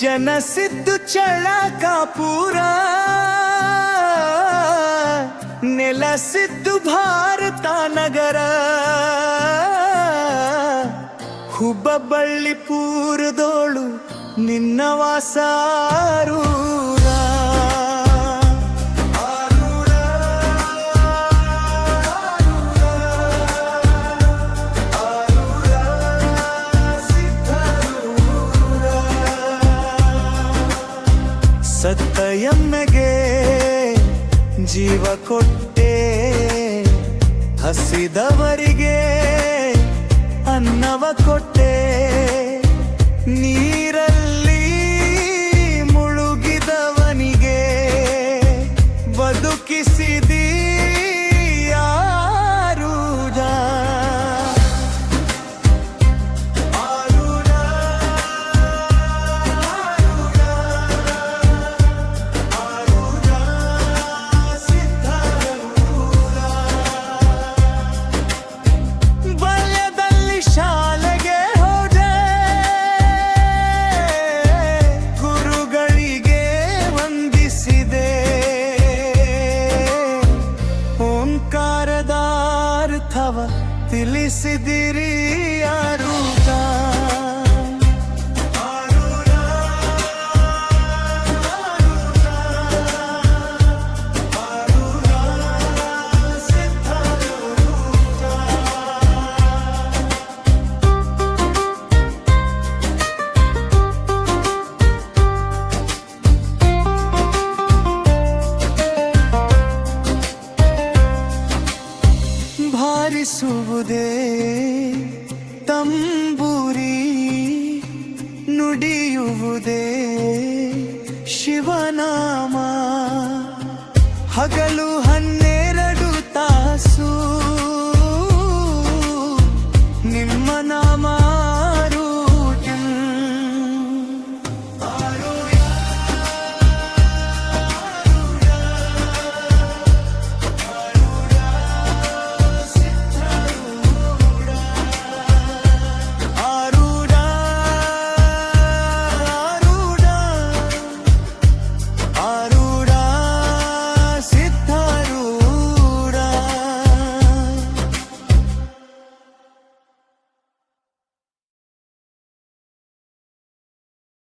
ಜನಸಿದ್ದು ಚಳಕಾಪುರ. ನೆಲಸಿದ್ದು ಭಾರತ ನಗರ. ಹುಬ್ಬಳ್ಳಿ ಪೂರದೋಳು ನಿನ್ನ ವಾಸಾರೂರ ಸತ್ತ ಎಮ್ಮೆಗೆ ಜೀವ ಕೊಟ್ಟೆ. ಹಸಿದವರಿಗೆ ಅನ್ನವ ಕೊಟ್ಟೆ. ಓಂಕಾರದಾರ್ಥವ ತಿಳಿಸಿದಿರಿ ಯಾರೂಟ ತಂಬೂರಿ ನುಡಿಯುವುದೇ ಶಿವನಾಮ. ಹಗಲು